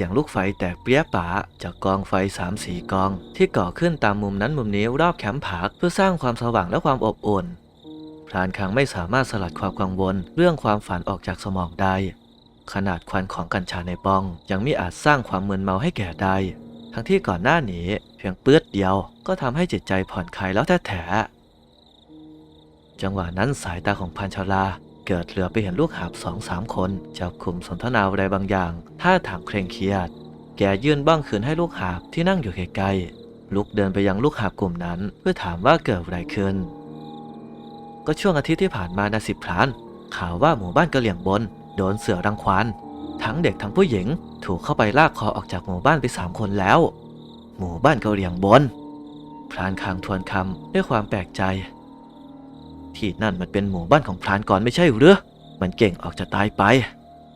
สียงลูกไฟแตกเปรี้ยป๋าจากกองไฟสามสี่กอง ที่ก่อขึ้นตามมุมนั้นมุมนี้รอบแคมป์ผักเพื่อสร้างความสว่างและความอบอุ่นพรานคังไม่สามารถสลัดความกังวล เรื่องความฝันออกจากสมองได้ ขนาดควันของกัญชาในปอง ยังไม่อาจสร้างความมึนเมาให้แก่ได้ ทั้งที่ก่อนหน้านี้เพียงเปื้อดเดียว ก็ทำให้จิตใจผ่อนคลายแล้วแท้ๆจังหวะนั้นสายตาของพันชลา เกิดเหลือไปเห็นลูกหาบสองสามคนจับคุมสนทนาอะไรบางอย่างท่าทางเคร่งเครียด แกยื่นบ้างคืนให้ลูกหาบที่นั่งอยู่ใกลๆลุกเดินไปยังลูกหาบกลุ่มนั้น เพื่อถามว่าเกิดอะไรขึ้น ก็ช่วงอาทิตย์ที่ผ่านมานะสิบพรานข่าวว่าหมู่บ้านกะเหลี่ยงบน โดนเสือรังควานทั้งเด็กทั้งผู้หญิงถูกเข้าไปลากคอออกจากหมู่บ้านไปสามคนแล้ว หมู่บ้านกะเหลี่ยงบน พรานคางทวนคำด้วยความแปลกใจ ที่นั่นมันเป็นหมู่บ้านของพรานก่อนไม่ใช่หรือมันเก่งออกจะตายไป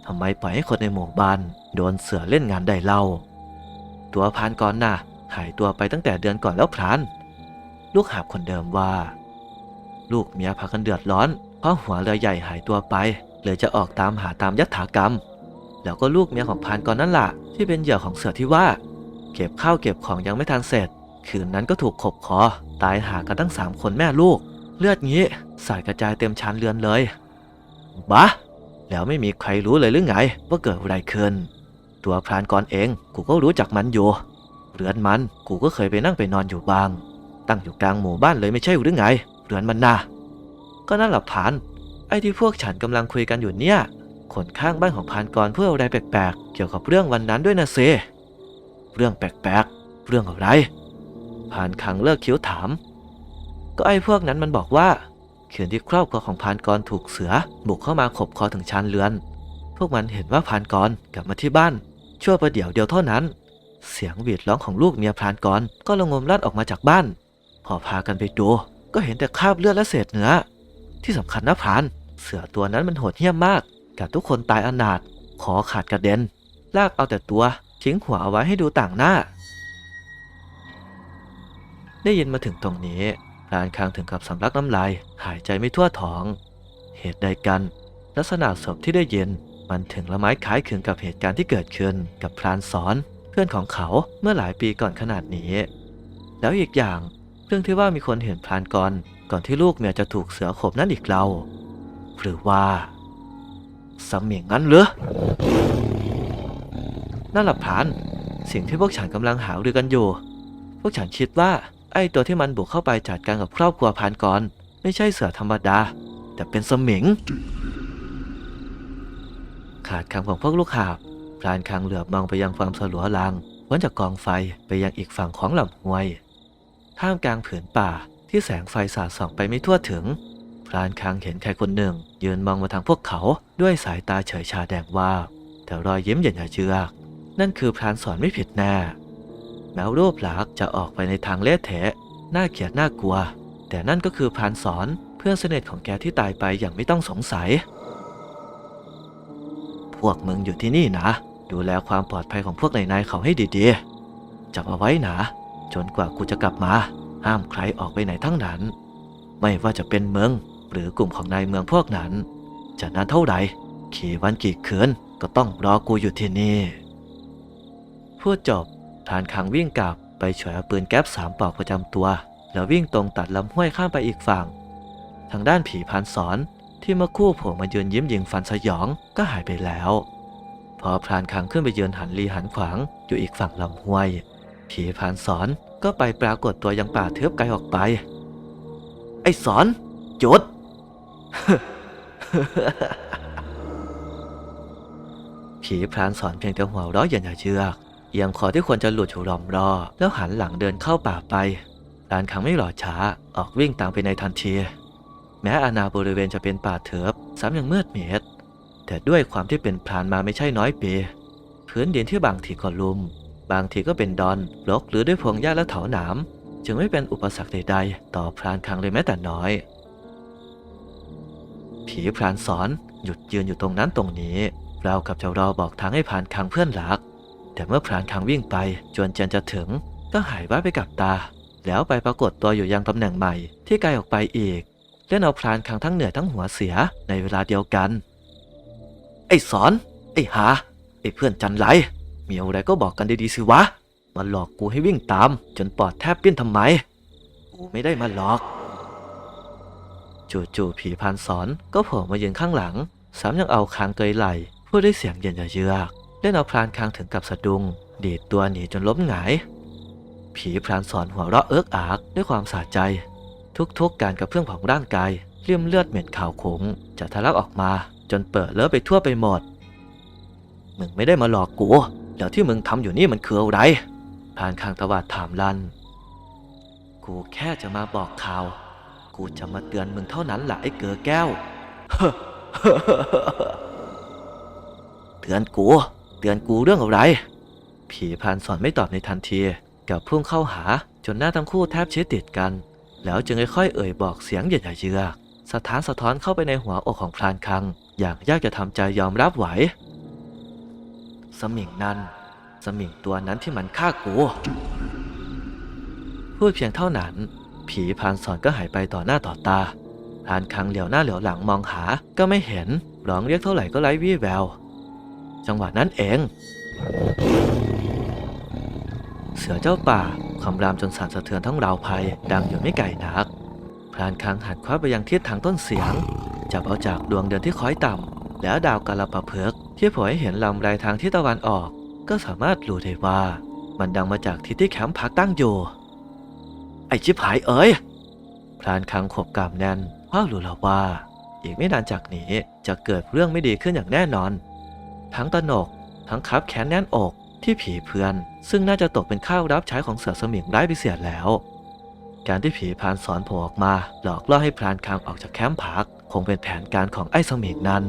ทำไมปล่อยให้คนในหมู่บ้านโดนเสือเล่นงานได้เล่า ตัวพรานก่อนน่ะหายตัวไปตั้งแต่เดือนก่อนแล้วพราน ลูกหาบคนเดิมว่า ลูกเมียพากันเดือดร้อน เพราะหัวเรือใหญ่หายตัวไปเลยจะออกตามหาตามยัตถากรรม แล้วก็ลูกเมียของพรานก่อนนั่นล่ะ ที่เป็นเหยื่อของเสือที่ว่า เก็บข้าวเก็บของยังไม่ทันเสร็จ คืนนั้นก็ถูกขบคอตายหากันตั้งสามคนแม่ลูก เลือดงี้สายกระจายเต็มชานเรือนเลยบะแล้วไม่มีใครรู้เลยหรือไงว่าเกิดอะไรขึ้น ตัวพรานก่อนเองกูก็รู้จักมันอยู่ เรือนมันกูก็เคยไปนั่งไปนอนอยู่บ้าง ตั้งอยู่กลางหมู่บ้านเลยไม่ใช่หรือไง เรือนมันนะก็นั่นแหละพานไอ้ที่พวกฉันกำลังคุยกันอยู่เนี่ยคนข้างบ้านของพานกรเพื่ออะไรแปลกๆ เกี่ยวกับเรื่องวันนั้นด้วยนะเซเรื่องแปลกๆ เรื่องอะไรพานคังเลิกคิ้วถาม ก็ไอ้พวกนั้นมันบอกว่าคืนที่ครอบครัวของพานกรถูกเสือ บุกเข้ามาขบคอถึงชานเรือน พวกมันเห็นว่าพานกรกลับมาที่บ้าน ชั่วประเดี๋ยวเดียวเท่านั้น เสียงหวีดร้องของลูกเมียพานกรก็ระงมลั่นออกมาจากบ้าน พอพากันไปดู ก็เห็นแต่คราบเลือดและเศษเนื้อ ที่สำคัญนะพานเสือตัวนั้นมันโหดเหี้ยมมาก กัดทุกคนตายอนาถคอขาดกระเด็น ลากเอาแต่ตัวทิ้งหัวเอาไว้ให้ดูต่างหน้า ได้ยินมาถึงตรงนี้ พรานคางถึงกับสำลักน้ำลาย หายใจไม่ทั่วท้อง เหตุใดกัน ลักษณะศพที่ได้เยินมันถึงละไม้คล้ายคลึงกับเหตุการณ์ที่เกิดขึ้นกับพรานสอน เพื่อนของเขาเมื่อหลายปีก่อนขนาดนี้ แล้วอีกอย่างเรื่องที่ว่ามีคนเห็นพรานก่อนก่อนที่ลูกเมียจะถูกเสือขบนั่นอีกเราหรือว่าสมิงงั้นเหรอนั่นแหละพรานสิ่งที่พวกฉันกำลังหารือกันอยู่ พวกฉันคิดว่า ไอ้ตัวที่มันบุกเข้าไปจัดการกับครอบครัวพานก่อนไม่ใช่เสือธรรมดา แต่เป็นสมิง ขาดคำของพวกลูกหาบพรานคางเหลือบมองไปยังความสลัวลางพ้นจากกองไฟไปยังอีกฝั่งของลำห้วย ท่ามกลางผืนป่าที่แสงไฟสาดส่องไปไม่ทั่วถึง พรานคางเห็นใครคนหนึ่ง ยืนมองมาทางพวกเขาด้วยสายตาเฉยชาแดงว่า แต่รอยยิ้มเย็นเยือกนั่นคือพรานสอนไม่ผิดแน่ แม้รูปลักษ์จะออกไปในทางเละเทะน่าเกลียดน่ากลัว แต่นั่นก็คือพานสอนเพื่อนสนิทของแกที่ตายไปอย่างไม่ต้องสงสัย พวกมึงอยู่ที่นี่นะ ดูแลความปลอดภัยของพวกนายนายเขาให้ดีๆจับเอาไว้นะ จนกว่ากูจะกลับมา ห้ามใครออกไปไหนทั้งนั้น ไม่ว่าจะเป็นเมืองหรือกลุ่มของนายเมืองพวกนั้น จะนานเท่าไหร่ขี่วันกี่คืนก็ต้องรอกูอยู่ที่นี่พูดจบ ทานคังวิ่งกลับไปฉวยเอาปืนแก๊ปสามปลอกประจำตัว แล้ววิ่งตรงตัดลำห้วยข้ามไปอีกฝั่ง ทางด้านผีพานสอนที่เมื่อคู่ผล่มายืนยิ้มยิงฟันสยองก็หายไปแล้ว พอพรานคังขึ้นไปยืนหันลีหันขวางอยู่อีกฝั่งลำห้วย ผีพานสอนก็ไปปรากฏตัวยังป่าเทือบไกลออกไป ไอ้สอนจุดผีพรานสอนเพียงแต่หัวเราะอย่างเชือก เอียงคอที่ควรจะหลุดอยู่รอมรอ แล้วหันหลังเดินเข้าป่าไปพรานคังไม่หล่อช้าออกวิ่งตามไปในทันที แม้อาณาบริเวณจะเป็นป่าเถือบซ้ำยังมืดมิดแต่ด้วยความที่เป็นพรานมาไม่ใช่น้อยปีพื้นดินที่บางทีก็ลุ่มบางทีก็เป็นดอนรกหรือด้วยพวงหญ้าและเถาหนาม จึงไม่เป็นอุปสรรคใดๆ ต่อพรานคังเลยแม้แต่น้อย ผีพรานสอนหยุดยืนอยู่ตรงนั้นตรงนี้เรากับจะรอบอกทางให้พรานคังเพื่อนรัก แต่เมื่อพรานคังวิ่งไปจวนเจนจะถึง ก็หายวับไปกับตา แล้วไปปรากฏตัวอยู่ยังตำแหน่งใหม่ที่ไกลออกไปอีกเล่นเอาพรานคังทั้งเหนื่อยทั้งหัวเสียในเวลาเดียวกัน ไอ้สอน ไอ้หา ไอ้เพื่อนจันไหลมีอะไรก็บอกกันดีๆสิวะ มาหลอกกูให้วิ่งตาม จนปอดแทบปิ้นทำไม กูไม่ได้มาหลอก จู่ๆผีพานสอนก็โผล่มายืนข้างหลังซ้ำยังเอาคางเกยไหลพูดด้วยเสียงเย็นเยือก เล่นเอาพรานคางถึงกับสะดุ้งดีดตัวหนีจนล้มหงาย ผีพรานสอนหัวเราะเอิกอากด้วยความสะใจ ทุกๆกการกระเพื่อมของร่างกายเลี่ยมเลือดเหม็นขาวขงจะทะลักออกมาจนเปิดเลอะไปทั่วไปหมด มึงไม่ได้มาหลอกกูแล้วที่มึงทำอยู่นี่มันคืออะไรพรานคางตวาดถามลัน กูแค่จะมาบอกข่าว กูจะมาเตือนมึงเท่านั้นแหละไอ้เกลือแก้ว เตือนกู เตือนกูเรื่องอะไร ผีพานสอนไม่ตอบในทันทีกับพุ่งเข้าหาจนหน้าทั้งคู่แทบชิดติดกัน แล้วจึงค่อยๆเอ่ยบอกเสียงใหญ่ๆเยือกสถานสะท้อนเข้าไปในหัวอกของพรานคัง อย่างยากจะทำใจยอมรับไหว สมิงนั้น สมิงตัวนั้นที่มันฆ่ากู พูดเพียงเท่านั้น ผีพานสอนก็หายไปต่อหน้าต่อตาพรานคังเหลียวหน้าเหลียวหลังมองหาก็ไม่เห็นร้องเรียกเท่าไหร่ก็ไร้วี่แวว จังหวะนั้นเอง เสือเจ้าป่าคำรามจนสั่นสะเทือนทั้งราวภัยดังอยู่ไม่ไกลนักพรานคังหันคว้าไปยังทิศทางต้นเสียง จับเอาจากดวงเดือนที่คอยต่ำแล้วดาวกาลปะเพิกที่โผล่ให้เห็นลำไรทางทิศตะวันออก ก็สามารถรู้ได้ว่า มันดังมาจากทิศที่แคมป์พักตั้งอยู่ไอชิบหายเอ้ยพรานคังขบกามแน่นเพราะรู้แล้วว่า อีกไม่นานจากนี้จะเกิดเรื่องไม่ดีขึ้นอย่างแน่นอน ทั้งตะหนก ทั้งคับแค้นแน่นอกที่ผีเพื่อน ซึ่งน่าจะตกเป็นข้าวรับใช้ของเสือสมิงไร้ไปเสียแล้ว การที่ผีพรานสอนโผล่ออกมา หลอกล่อให้พรานคังออกจากแคมป์พัก คงเป็นแผนการของไอ้สมิงนั้น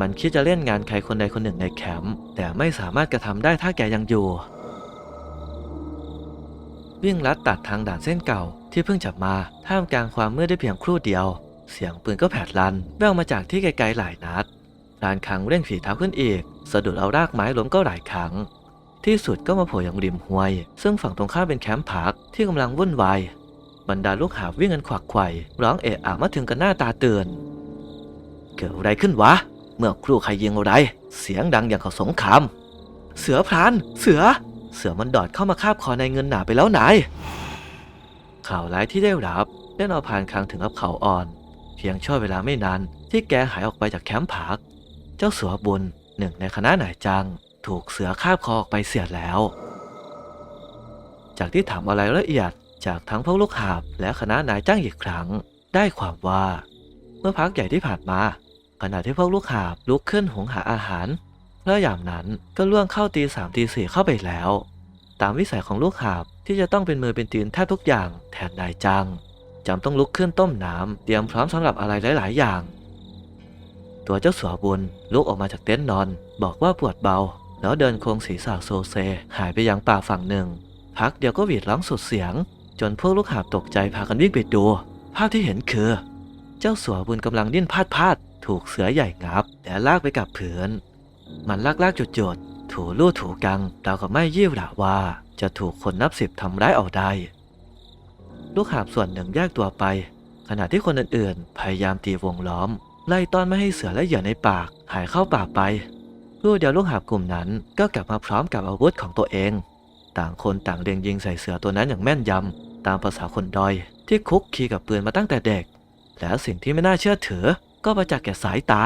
มันคิดจะเล่นงานใครคนใดคนหนึ่งในแคมป์แต่ไม่สามารถกระทำได้ถ้าแกยังอยู่ วิ่งลัดตัดทางด่านเส้นเก่าที่เพิ่งจับมาท่ามกลางความมืดได้เพียงครู่เดียว เสียงปืนก็แผดลันแว่วมาจากที่ไกลๆหลายนัด พรานคังเร่งฝีเท้าขึ้นอีก สะดุดเอารากไม้ล้มก็หลายครั้ง ที่สุดก็มาโผล่อยังริมห้วย ซึ่งฝั่งตรงข้ามเป็นแคมป์พักที่กำลังวุ่นวายบรรดาลูกหาวิ่งกันขวักไขว่ร้องเอะอะมาถึงกันหน้าตาเตือนเกิดอะไรขึ้นวะ เมื่อครูใครยิงอะไร เสียงดังอย่างเขาสงคราม เสือพราน เสือ เสือมันดอดเข้ามาคาบคอในเงินหนาไปแล้วนาย ข่าวร้ายที่ได้รับได้เอผ่านคางถึงกับเขาอ่อน เพียงช่วงเวลาไม่นานที่แกหายออกไปจากแคมป์พัก เจ้าสัวบุญหนึ่งในคณะนายจัง ถูกเสือคาบคอออกไปเสียแล้ว จากที่ถามอะไรละเอียดจากทั้งพวกลูกหาบและคณะนายจ้างอีกครั้ง ได้ความว่า เมื่อพักใหญ่ที่ผ่านมา ขณะที่พวกลูกหาบลุกขึ้นหุงหาอาหารเพราะยามนั้นก็ล่วงเข้าตีสามตีสี่เข้าไปแล้ว ตามวิสัยของลูกหาบที่จะต้องเป็นมือเป็นตีนแทบทุกอย่างแทนนายจ้างจำต้องลุกขึ้นต้มน้ำเตรียมพร้อมสำหรับอะไรหลาย ๆ อย่าง ตัวเจ้าสัวบุญลุกออกมาจากเต็นท์นอน บอกว่าปวดเบา แล้วเดินโค้งศีรษะโซเซ หายไปยังป่าฝั่งหนึ่ง พักเดียวก็หวีดร้องสุดเสียง จนพวกลูกหาบตกใจพากันวิ่งไปดู ภาพที่เห็นคือ เจ้าสัวบุญกำลังดิ้นพาดพาด ถูกเสือใหญ่งับและลากไปกับผืน มันลากลากจุดจุดๆถูลู่ถูกังเรากับไม่ยี่หละว่า จะถูกคนนับสิบทำร้ายเอาได้ ลูกหาบส่วนหนึ่งแยกตัวไป ขณะที่คนอื่นๆ พยายามตีวงล้อม ไล่ต้อนไม่ให้เสือและเหยื่อในปากหายเข้าป่าไปรูเดียวลูกหาบกลุ่มนั้นก็กลับมาพร้อมกับอาวุธของตัวเอง ต่างคนต่างเล็งยิงใส่เสือตัวนั้นอย่างแม่นยำ ตามภาษาคนดอย ที่คุกคีกับปืนมาตั้งแต่เด็ก แล้วสิ่งที่ไม่น่าเชื่อถือก็ประจักษ์แก่สายตา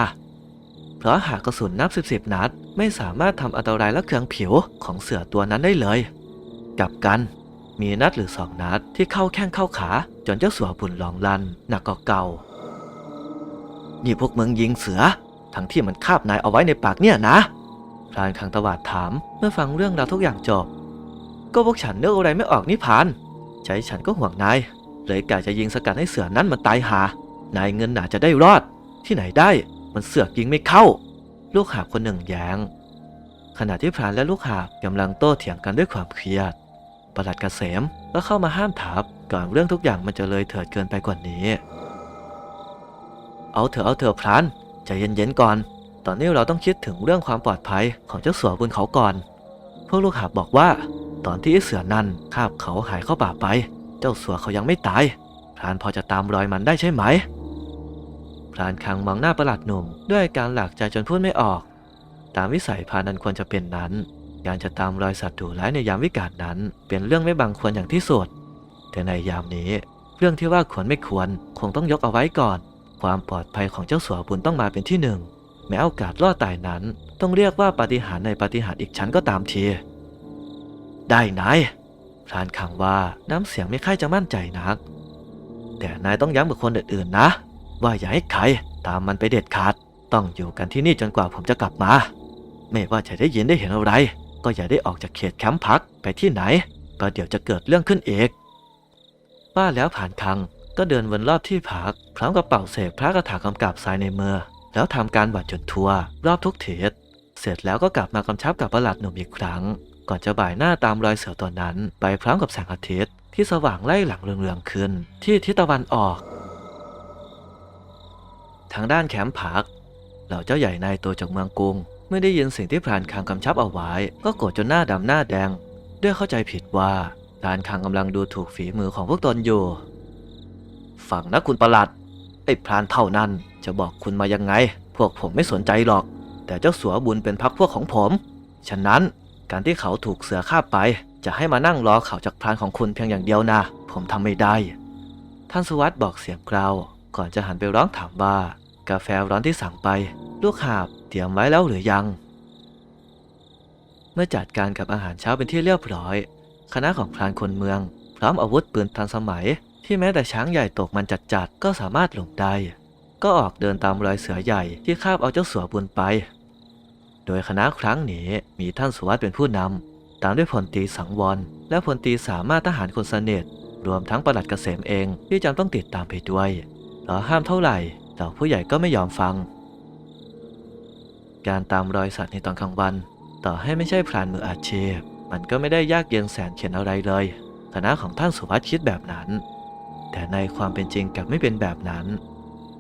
เพราะหากกระสุนนับสิบสิบนัด ไม่สามารถทำอันตรายและเคืองผิวของเสือตัวนั้นได้เลยกลับกันมีนัดหรือสองนัดที่เข้าแข้งเข้าขา จนเจ้าสัวบุญหลองลันหนักกว่าเก่า นี่พวกมึงยิงเสือ ทั้งที่มันคาบนายเอาไว้ในปากเนี่ยนะพรานคังตวาดถามเมื่อฟังเรื่องราวทุกอย่างจบ ก็พวกฉันนึกอะไรไม่ออกนี่พาน ใจฉันก็ห่วงนาย เลยกะจะยิงสกัดให้เสือนั้นมันตายหา นายเงินหนาจะได้รอด ที่ไหนได้ มันเสือกยิงไม่เข้า ลูกหาบคนหนึ่งแยง้งขณะที่พรานและลูกหาบกำลังโต้เถียงกันด้วยความเครียดประหลัดกเกษมก็เข้ามาห้ามทับก่อนเรื่องทุกอย่างมันจะเลยเถิดเกินไปกว่านี้ เอาเถอะเอาเถอะพรานใจเย็นๆก่อน ตอนนี้เราต้องคิดถึงเรื่องความปลอดภัยของเจ้าสัวบนเขาก่อน พวกลูกหาบบอกว่า ตอนที่เสือนั่นคาบเขาหายเข้าป่าไป เจ้าสัวเขายังไม่ตาย พรานพอจะตามรอยมันได้ใช่ไหม พรานคังมองหน้าประหลัดหนุ่ม ด้วยการหลากใจจนพูดไม่ออก ตามวิสัยพรานนั้นควรจะเป็นนั้นกการจะตามรอยสัตว์ดุร้ายในยามวิกาลนั้น เป็นเรื่องไม่บังควรอย่างที่สุดแต่ในยามนี้ เรื่องที่ว่าควรไม่ควรคงต้องยกเอาไว้ก่อน ความปลอดภัยของเจ้าสัวบุญต้องมาเป็นที่หนึ่ง แม้โอกาสรอดตายนั้น ต้องเรียกว่าปาฏิหาริย์ในปาฏิหาริย์อีกชั้นก็ตามที ได้นายพรานขังว่าน้ำเสียงไม่ค่อยจะมั่นใจนัก แต่นายต้องย้ำกับคนอื่นๆนะ ว่าอย่าให้ใครตามมันไปเด็ดขาด ต้องอยู่กันที่นี่จนกว่าผมจะกลับมา ไม่ว่าจะได้ยินได้เห็นอะไร ก็อย่าได้ออกจากเขตแคมป์พักไปที่ไหนประเดี๋ยวจะเกิดเรื่องขึ้นเองป้าแล้วผ่านคัง ก็เดินวนรอบที่พัก พร้อมกับเป่าเสกพระคาถากำกับทรายในเมือ แล้วทำการบัดจนทั่วรอบทุกเทศเสร็จแล้วก็กลับมากำชับกับประหลัดหนุ่มอีกครั้ง ก่อนจะบ่ายหน้าตามรอยเสือตัวนั้น ไปพร้อมกับแสงอาทิตย์ ที่สว่างไล่หลังเรืองๆขึ้น ที่ทิศตะวันออก ทางด้านแคมป์พักเหล่าเจ้าใหญ่นายตัวจากเมืองกรุงเมื่อได้ยินสิ่งที่พรานคังกำชับเอาไว้ ก็โกรธจนหน้าดำหน้าแดง ด้วยเข้าใจผิดว่าพรานคังกำลังดูถูกฝีมือของพวกตนอยู่ ฟังนะคุณประหลัด ไอ้พรานเท่านั้นจะบอกคุณมายังไง พวกผมไม่สนใจหรอก แต่เจ้าสัวบุญเป็นพักพวกของผม ฉะนั้นการที่เขาถูกเสือฆ่าไป จะให้มานั่งรอข่าวจากพรานของคุณเพียงอย่างเดียวนะ ผมทำไม่ได้ ท่านสุวัสด์บอกเสียงกราวก่อนจะหันไปร้องถามว่า กาแฟร้อนที่สั่งไป ลูกหาบเตรียมไว้แล้วหรือยัง เมื่อจัดการกับอาหารเช้าเป็นที่เรียบร้อย คณะของพรานคนเมือง พร้อมอาวุธปืนทันสมัย ที่แม้แต่ช้างใหญ่ตกมันจัดๆก็สามารถหลงได้ ก็ออกเดินตามรอยเสือใหญ่ที่คาบเอาเจ้าสัวบุญไป โดยคณะครั้งนี้มีท่านสุวัสด์เป็นผู้นำตามด้วยพลตีสังวร และพลตีสามารถทหารคนสนิทรวมทั้งประหลัดเกษมเองที่จำต้องติดตามไปด้วยต่อห้ามเท่าไหร่เหล่าผู้ใหญ่ก็ไม่ยอมฟัง การตามรอยสัตว์ในตอนกลางวัน ต่อให้ไม่ใช่พรานมืออาชีพ มันก็ไม่ได้ยากเย็นแสนเข็ญอะไรเลยคณะของท่านสุวัสด์คิดแบบนั้น แต่ในความเป็นจริงกลับไม่เป็นแบบนั้น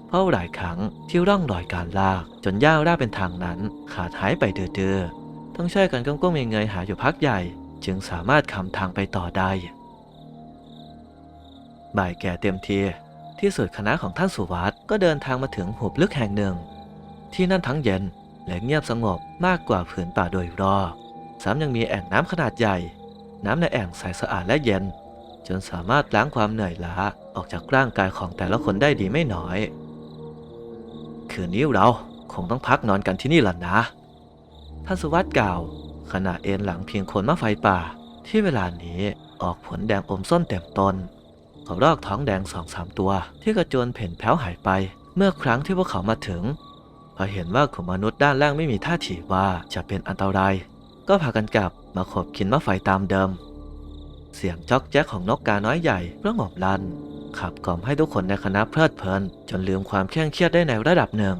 เพราะหลายครั้งที่ร่องรอยการลาก จนย่าวราบเป็นทางนั้น ขาดหายไปเดือๆต้องช่วยกันก้มๆเงยๆหาอยู่พักใหญ่ จึงสามารถคำทางไปต่อได้บ่ายแก่เต็มทีที่สุดคณะของท่านสุวัสด์ก็เดินทางมาถึงหุบลึกแห่งหนึ่ง ที่นั่นทั้งเย็นและเงียบสงบมากกว่าผืนป่าโดยรอบซ้ำยังมีแอ่งน้ำขนาดใหญ่ น้ำในแอ่งใสสะอาดและเย็น จนสามารถล้างความเหนื่อยล้าออกจากร่างกายของแต่ละคนได้ดีไม่น้อย คืนนี้เราคงต้องพักนอนกันที่นี่ล่ะนะท่านสุวัสด์กล่าวขณะเอนหลังเพียงคนมะไฟป่า ที่เวลานี้ออกผลแดงอมส้นเต็มต้นเขารอกท้องแดงสองสามตัว ที่กระโจนเพ่นแผ้วหายไป เมื่อครั้งที่พวกเขามาถึงพอเห็นว่ากลุ่มมนุษย์ด้านล่างไม่มีท่าทีว่าจะเป็นอันตราย ก็พากันกลับมาขบกินมะไฟตามเดิม เสียงจ๊อกแจ๊กของนกกาน้อยใหญ่ร้องหอบลัน ขับกล่อมให้ทุกคนในคณะเพลิดเพลิน จนลืมความเคร่งเครียดได้ในระดับหนึ่ง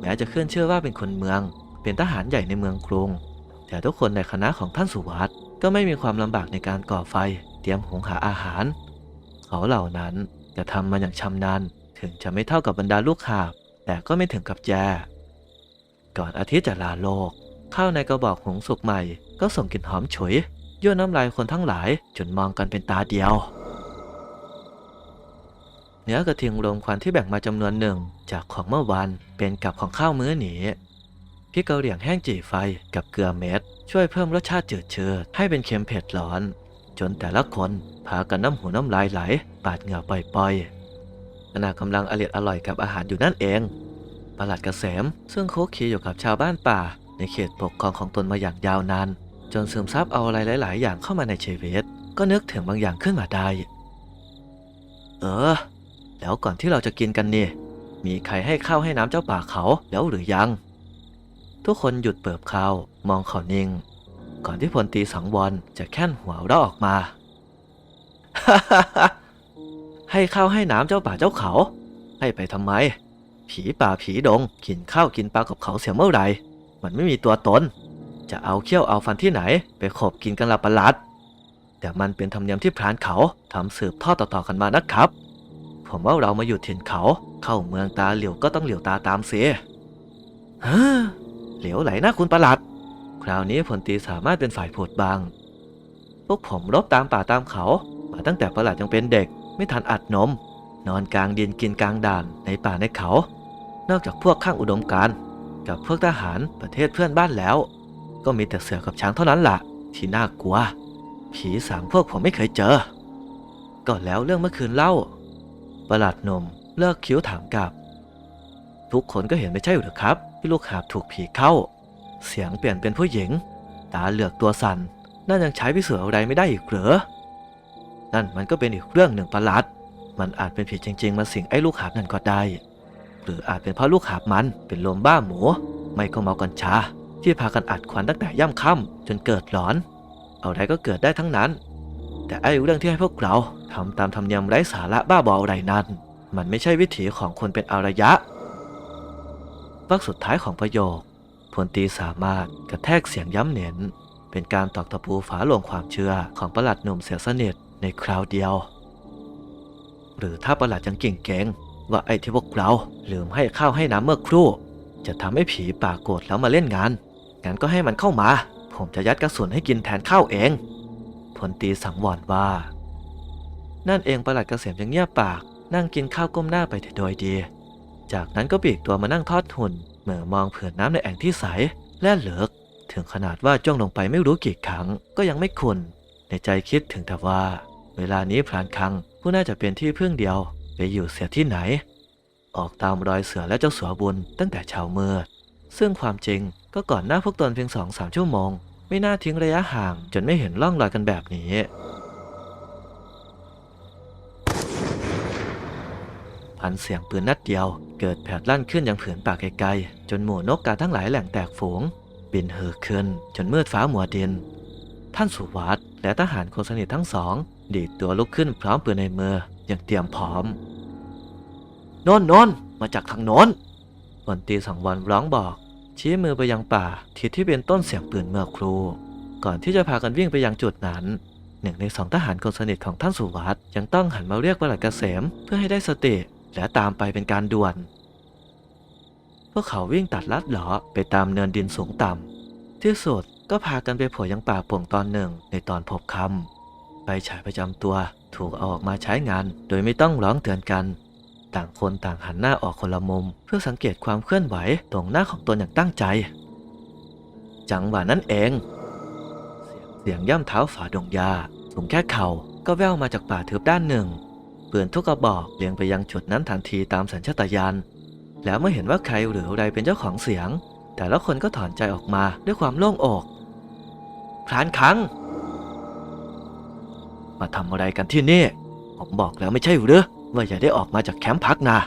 แม้จะขึ้นชื่อว่าเป็นคนเมือง เป็นทหารใหญ่ในเมืองกรุง แต่ทุกคนในคณะของท่านสุวัสด์ก็ไม่มีความลำบากในการก่อไฟ เตรียมหุงหาอาหาร เขาเหล่านั้นจะทำมาอย่างชำนาญถึงจะไม่เท่ากับบรรดาลูกหาบ แต่ก็ไม่ถึงกับแย่ก่อนอาทิตย์จะลาโลกข้าวในกระบอกหุงสุกใหม่ ก็ส่งกลิ่นหอมฉุย ยั่วน้ำลายคนทั้งหลาย จนมองกันเป็นตาเดียวเนื้อกระทียงรมควันที่แบ่งมาจำนวนหนึ่ง จากของเมื่อวานเป็นกับของข้าวมื้อนี้พริกเกาเหลี่ยงแห้งจี่ไฟกับเกลือเม็ด ช่วยเพิ่มรสชาติจืดเชืดให้เป็นเค็มเผ็ดร้อน จนแต่ละคนพากันน้ำหูน้ำลายไหล ปาดเหงื่อปล่อยๆขณะกำลังอร่อยอร่อยกับอาหารอยู่นั่นเองประหลัดเกษมซึ่งโคกคีอยู่กับชาวบ้านป่า ในเขตปกครองของตนมาอย่างยาวนาน จนซึมซับเอาอะไรหลาย ๆ อย่างเข้ามาในชีวิต ก็นึกถึงบางอย่างขึ้นมาได้ เออ แล้วก่อนที่เราจะกินกันนี่ มีใครให้ข้าวให้น้ำเจ้าป่าเขาแล้วหรือยัง ทุกคนหยุดเปิบข้าวมองเขานิ่ง ก่อนที่พลตีสังวรจะแค่นหัวเราออกมาให้ข้าวให้น้ำเจ้าป่าเจ้าเขา ให้ไปทำไม ผีป่าผีดง กินข้าวกินปลากับเขาเสียเมื่อไหร่ มันไม่มีตัวตน จะเอาเขี้ยวเอาฟันที่ไหน ไปขบกินกันละประหลัด แต่มันเป็นธรรมเนียมที่พรานเขาทำสืบทอดต่อๆกันมานะครับ ผมว่าเรามาอยู่ถิ่นเขา เข้าเมืองตาเหลียวก็ต้องเหลียวตาตามเสียฮะเหลียวไหลนะคุณประหลัด คราวนี้ผลตีสามารถเป็นฝ่ายพูดบาง พวกผมรบตามป่าตามเขา มาตั้งแต่ประหลัดยังเป็นเด็ก ไม่ทันอัดนม นอนกลางดินกินกลางด่านในป่าในเขา นอกจากพวกข้างอุดมการกับพวกทหารประเทศเพื่อนบ้านแล้ว ก็มีแต่เสือกับช้างเท่านั้นล่ะ ที่น่ากลัว ผีสางพวกผมไม่เคยเจอ ก็แล้วเรื่องเมื่อคืนเล่า ประหลัดหนุ่มเลิกคิ้วถามกลับ ทุกคนก็เห็นไม่ใช่หรือครับที่ลูกหาบถูกผีเข้า เสียงเปลี่ยนเป็นผู้หญิง ตาเหลือกตัวสัน่นนั่นยังใช้พิสูจน์อะไรไม่ได้อีกเหรอ นั่นมันก็เป็นอีกเรื่องหนึ่งประหลาดมันอาจเป็นผีจริง ๆ มาสิงไอ้ลูกหาบนั่นก็ได้ หรืออาจเป็นเพราะลูกหาบมันเป็นลมบ้าหมู ไม่ก็เมากัญชา ที่พากันอัดควันตั้งแต่ย่ำค่ำจนเกิดหลอนอะไรก็เกิดได้ทั้งนั้น แต่ไอ้เรื่องที่ให้พวกเราทำตามธรรมเนียมไร้สาระบ้าบออะไรนั้น มันไม่ใช่วิถีของคนเป็นอารยะวรรคสุดท้ายของประโยคพลตีสามารถกระแทกเสียงย้ำเน้น เป็นการตอกตะปูฝาลงความเชื่อของประหลัดหนุ่มเสียสนิทในคราวเดียว หรือถ้าประหลัดยังเก่งเก่งๆว่าไอ้ที่พวกเราลืมให้ข้าวให้น้ำเมื่อครู่ จะทำให้ผีป่าโกรธแล้วมาเล่นงาน งั้นก็ให้มันเข้ามา ผมจะยัดกระสุนให้กินแทนข้าวเอง พลตีสังวรว่า นั่นเองประหลัดเกษมยังเงียบปาก นั่งกินข้าวก้มหน้าไปแต่โดยดี จากนั้นก็ปีกตัวมานั่งทอดหุ่นเหมือมองเผื่อน้ำในแอ่งที่ใส และเหลือกถึงขนาดว่าจ้องลงไปไม่รู้กี่ครั้งก็ยังไม่คุนในใจคิดถึงแต่ว่า เวลานี้พรานคังผู้น่าจะเป็นที่พึ่งเดียว ไปอยู่เสียที่ไหน ออกตามรอยเสือและเจ้าสัวบุญตั้งแต่เช้ามืดซึ่งความจริง ก็ก่อนหน้าพวกตนเพียงสองสามชั่วโมง ไม่น่าทิ้งระยะห่าง จนไม่เห็นร่องรอยกันแบบนี้ พันเสียงปืนนัดเดียว เกิดแผดลั่นขึ้นอยังผืนป่าไกลๆ จนหมู่นกกาทั้งหลายแหล่งแตกฝูง บินเห่อขึ้น จนมืดฟ้ามัวดิน ท่านสุวัตและทหารคนสนิททั้งสอง ดีดตัวลุกขึ้นพร้อมปืนในมืออย่างเตรียมพร้อมโนนโนนมาจากทางโน้นพลตีสังวรร้องบอก ชี้มือไปยังป่าทิศที่เป็นต้นเสียงปืนเมื่อครูก่อนที่จะพากันวิ่งไปยังจุดนั้นหนึ่งในสองทหารคนสนิทของท่านสุวัตยังต้องหันมาเรียกประหลัดเกษมเพื่อให้ได้สติและตามไปเป็นการด่วน พวกเขาวิ่งตัดลัดเหลาะไปตามเนินดินสูงต่ำที่สุดก็พากันไปโผล่ยังป่าป่งตอนหนึ่งในตอนพบคำไปฉายประจำตัวถูกเอาออกมาใช้งาน โดยไม่ต้องร้องเตือนกัน ต่างคนต่างหันหน้าออกคนละมุม เพื่อสังเกตความเคลื่อนไหวตรงหน้าของตนอย่างตั้งใจ จังหวะนั้นเอง เสียงย่ำเท้าฝาดงยาสูงแค่เข่าก็แว่วมาจากป่าทึบด้านหนึ่งปืนทุกกระบอกเลียงไปยังจุดนั้นทันทีตามสัญชาตญาณแล้วเมื่อเห็นว่าใครหรืออะไรเป็นเจ้าของเสียง แต่ละคนก็ถอนใจออกมาด้วยความโล่งอกพรานคังมาทำอะไรกันที่นี่ ผมบอกแล้วไม่ใช่หรือ ว่าอย่าได้ออกมาจากแคมป์พักนะ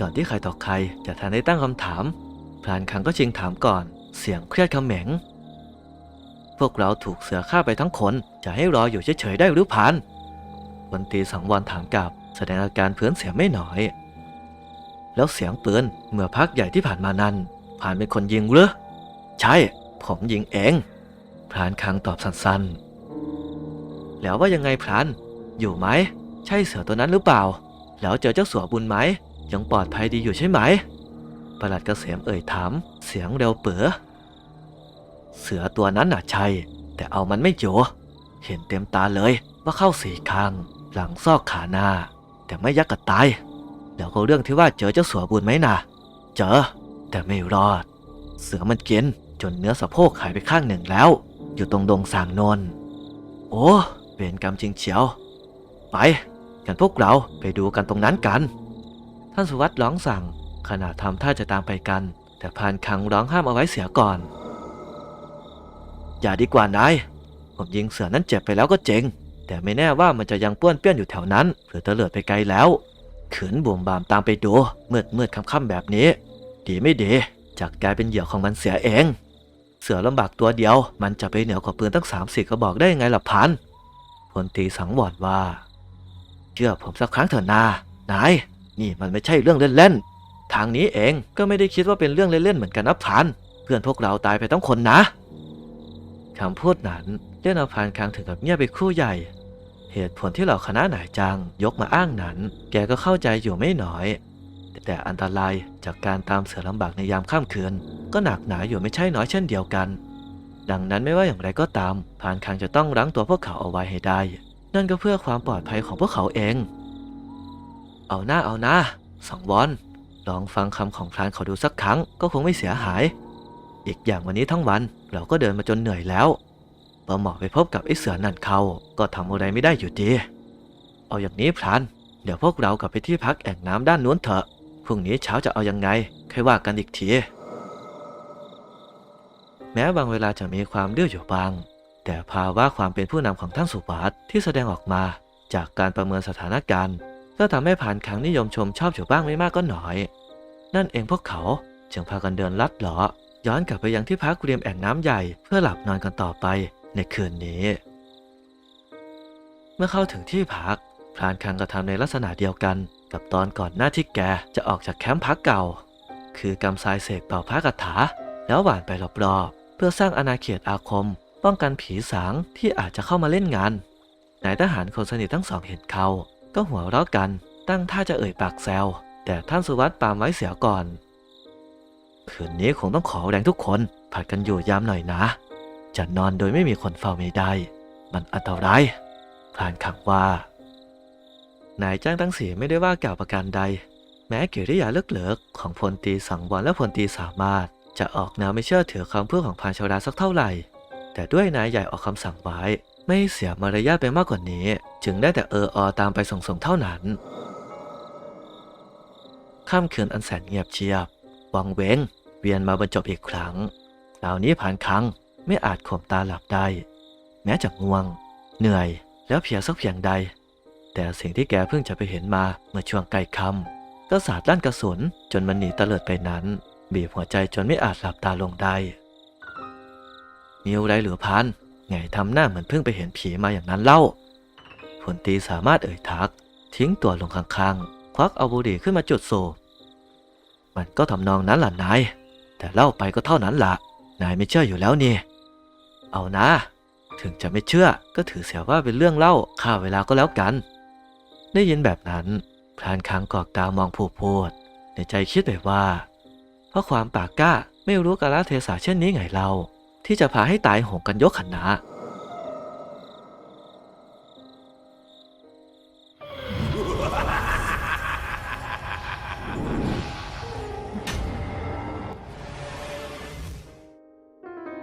ก่อนที่ใครต่อใครจะทันได้ตั้งคำถาม พรานคังก็ชิงถามก่อน เสียงเครียดเขม็ง พวกเราถูกเสือฆ่าไปทั้งคน จะให้รออยู่เฉยๆได้หรือพานวันตีสังวรถามกลับ แสดงอาการเพื่อนเสียไม่น้อย แล้วเสียงปืนเมื่อพักใหญ่ที่ผ่านมานั้นผ่านเป็นคนยิงหรือใช่ ผมยิงเองพรานคังตอบสั้นๆ แล้วว่ายังไงพราน อยู่ไหม ใช่เสือตัวนั้นหรือเปล่า แล้วเจอเจ้าสัวบุญไหม ยังปลอดภัยดีอยู่ใช่ไหม ประหลัดเกษมเอ่ยถาม เสียงเร็วเป๋อ เสือตัวนั้นน่ะใช่ แต่เอามันไม่อยู่เห็นเต็มตาเลยว่าเข้าสี่ข้างหลังซอกขาหน้า แต่ไม่ยักกระตาย แล้วก็เรื่องที่ว่าเจอเจ้าสัวบุญไหมน่ะ เจอ แต่ไม่รอด เสือมันกินจนเนื้อสะโพกหายไปข้างหนึ่งแล้ว อยู่ตรงดงสางนน โอ้เวรกรรมจริงเฉียว ไป กันพวกเราไปดูกันตรงนั้นกัน ท่านสุวัตร้องสั่งขณะทำท่าจะตามไปกัน แต่พานคังร้องห้ามเอาไว้เสียก่อน อย่าดีกว่านาย ผมยิงเสือนั้นเจ็บไปแล้วก็เจ๋ง แต่ไม่แน่ว่ามันจะยังป้วนเปี้ยนอยู่แถวนั้นหรือเตลิดไปไกลแล้วขืนบ่วมบามตามไปดูมืดมืดค่ำๆแบบนี้ ดีไม่ดีจากกลายเป็นเหยื่อของมันเสียเอง เสือลำบากตัวเดียว มันจะไปเหนือกว่าปืนตั้งสามสี่กระบอกได้ยังไงล่ะพันพลตีสังวรว่า เชื่อผมสักครั้งเถอะนานาย นี่มันไม่ใช่เรื่องเล่นๆ ทางนี้เองก็ไม่ได้คิดว่าเป็นเรื่องเล่นๆ เหมือนกันนะพัน เพื่อนพวกเราตายไปต้องคนนะคำพูดนั้นเล่นเอาพานคางถึงกับเงียบไปคู่ใหญ่ เหตุผลที่เหล่าคณะนายจังยกมาอ้างนั้น แกก็เข้าใจอยู่ไม่น้อย แต่อันตรายจากการตามเสือลำบากในยามค่ำคืน ก็หนักหนาอยู่ไม่ใช่น้อยเช่นเดียวกัน ดังนั้นไม่ว่าอย่างไรก็ตามพานคังจะต้องรั้งตัวพวกเขาเอาไว้ให้ได้ นั่นก็เพื่อความปลอดภัยของพวกเขาเอง เอาหน้าเอาหน้าสังวรลองฟังคำของพรานเขาดูสักครั้งก็คงไม่เสียหาย อีกอย่างวันนี้ทั้งวันเราก็เดินมาจนเหนื่อยแล้วพอหมอไปพบกับไอ้เสือนั่นเขาก็ทำอะไรไม่ได้อยู่ดี เอาอย่างนี้พราน เดี๋ยวพวกเรากลับไปที่พักแอ่งน้ำด้านนู้นเถอะ พรุ่งนี้เช้าจะเอายังไงค่อยว่ากันอีกที แม้บางเวลาจะมีความดื้ออยู่บ้าง แต่ภาวะความเป็นผู้นำของท่านสุวัสด์ที่แสดงออกมา จากการประเมินสถานการณ์ ก็ทำให้ผ่านครั้งนิยมชมชอบอยู่บ้างไม่มากก็น้อย นั่นเองพวกเขาจึงพากันเดินลัดเลาะย้อนกลับไปยังที่พักริมแอ่งน้ำใหญ่เพื่อหลับนอนกันต่อไปในคืนนี้ เมื่อเข้าถึงที่พักพรานคังก็ทำในลักษณะเดียวกัน กับตอนก่อนหน้าที่แกจะออกจากแคมป์พักเก่า คือกำทรายเสกเป่าพระคาถา แล้วหวานไปรอบๆเพื่อสร้างอาณาเขตอาคม ป้องกันผีสางที่อาจจะเข้ามาเล่นงานนายทหารคนสนิททั้งสองเห็นเขา ก็หัวเราะกัน ตั้งท่าจะเอ่ยปากแซวแต่ท่านสุวัสด์ปามไว้เสียก่อน คืนนี้คงต้องขอแรงทุกคนผัดกันอยู่ยามหน่อยนะ จะนอนโดยไม่มีคนเฝ้าไม่ได้ มันอันตรายพรานขังว่า นายจ้างทั้งสี่ไม่ได้ว่ากล่าวประการใด แม้กิริยาเลิกเลิกของพลตีสังวรและพลตีสามารถ จะออกแนวไม่เชื่อถือคำพูดของพรานชาวดาสักเท่าไหร่ แต่ด้วยนายใหญ่ออกคำสั่งไว้ ไม่เสียมารยาทไปมากกว่านี้ จึงได้แต่เอออตามไปส่งๆเท่านั้นค่ำคืนอันแสนเงียบเชียบ วังเวงเวียนมาบรรจบอีกครั้งคราวนี้ผ่านครั้งไม่อาจข่มตาหลับได้ แม้จะง่วง เหนื่อยแล้วเพียสักเพียงใด แต่สิ่งที่แกเพิ่งจะไปเห็นมาเมื่อช่วงใกล้ค่ำก็สาดด้านกระสุนจนมันหนีตะเลิดไปนั้น บีบหัวใจจนไม่อาจหลับตาลงได้ มีอะไรหรือพันไงทำหน้าเหมือนเพิ่งไปเห็นผีมาอย่างนั้นเล่าผลตีสามารถเอ่ยทัก ทิ้งตัวลงข้างๆ ควักเอาบุหรี่ขึ้นมาจุดสูบมันก็ทำนองนั้นล่ะนาย แต่เล่าไปก็เท่านั้นละ่ะ นายไม่เชื่ออยู่แล้วนี่ เอานะ ถึงจะไม่เชื่อก็ถือเสียว่าเป็นเรื่องเล่าข้าเวลาก็แล้วกัน ได้ยินแบบนั้นพรานค้างกอกตามองผู้พูด ในใจคิดไปว่า เพราะความปากกล้าไม่รู้กาลเทศะเช่นนี้ไงเรา ที่จะพาให้ตายโหงกันยกขันนา